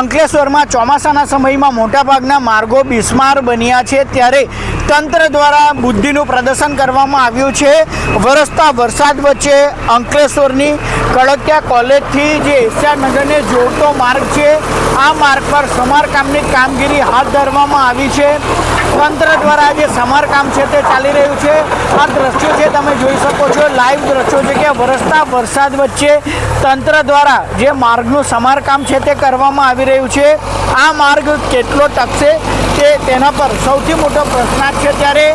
અંકલેશ્વરમાં ચોમાસાના સમયમાં મોટાભાગના માર્ગો બિસ્માર બન્યા છે. ત્યારે તંત્ર દ્વારા બુદ્ધિનું પ્રદર્શન કરવામાં આવ્યું છે. વરસતા વરસાદ વચ્ચે અંકલેશ્વરની કડકિયા કોલેજથી જે એશિયાનગરને જોડતો માર્ગ છે, આ માર્ગ પર સમારકામની કામગીરી હાથ ધરવામાં આવી છે. તંત્ર દ્વારા જે સમારકામ છે તે ચાલી રહ્યું છે. આ દ્રશ્યો છે તમે જોઈ શકો છો. લાઈવ દ્રશ્યો છે કે વરસતા વરસાદ વચ્ચે તંત્ર દ્વારા જે માર્ગનું સમારકામ છે તે કરવામાં આવી રહ્યું છે. આ માર્ગ કેટલો ટકશે તે તેના પર સૌથી મોટો પ્રશ્નાર્થ છે ત્યારે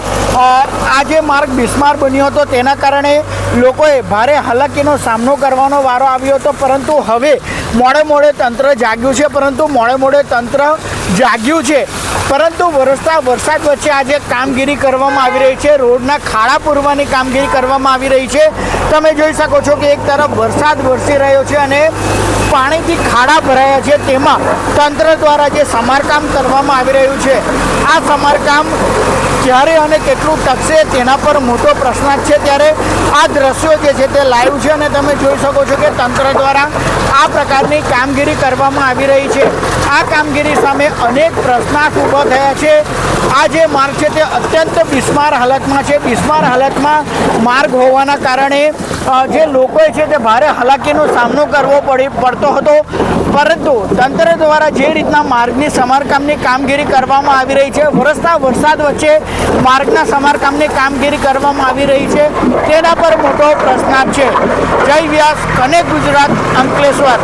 આ જે માર્ગ બિસ્માર બન્યો હતો તેના કારણે લોકોએ ભારે હાલાકીનો સામનો કરવાનો વારો આવ્યો હતો. પરંતુ હવે મોડે મોડે તંત્ર જાગ્યું છે. પરંતુ મોડે મોડે તંત્ર જાગ્યું છે. પરંતુ વરસતા વરસાદ વચ્ચે આજે કામગીરી કરવામાં આવી રહી છે. રોડના ખાડા પૂરવાની કામગીરી કરવામાં આવી રહી છે. તમે જોઈ શકો છો કે એક તરફ વરસાદ વરસી રહ્યો છે અને પાણીથી ખાડા ભરાયા છે. તેમાં તંત્ર દ્વારા જે સમારકામ કરવામાં આવી રહ્યું છે, આ સમારકામ ક્યારે અને કેટલું ટકશે તેના પર મોટો પ્રશ્નાર્થ છે. ત્યારે આ દ્રશ્યો જે છે તે લાઈવ છે અને તમે જોઈ શકો છો કે તંત્ર દ્વારા આ પ્રકારની કામગીરી કરવામાં આવી રહી છે. આ કામગીરી સામે અનેક પ્રશ્નાર્થ ઊભા થયા છે. આ જે માર્ગ છે તે અત્યંત બિસ્માર હાલતમાં છે. બિસ્માર હાલતમાં માર્ગ હોવાના કારણે જે લોકોએ છે તે ભારે હાલાકીનો સામનો કરવો પડી, પડતો હતો. પરંતુ તંત્ર દ્વારા જે રીતના માર્ગની સમારકામની કામગીરી કરવામાં આવી રહી છે, વરસતા વરસાદ વચ્ચે માર્ગના સમારકામની કામગીરી કરવામાં આવી રહી છે, તેના પર મોટો પ્રશ્નાર્થ છે. જય વ્યાસ કનેક્ટ ગુજરાત અંકલેશ્વર?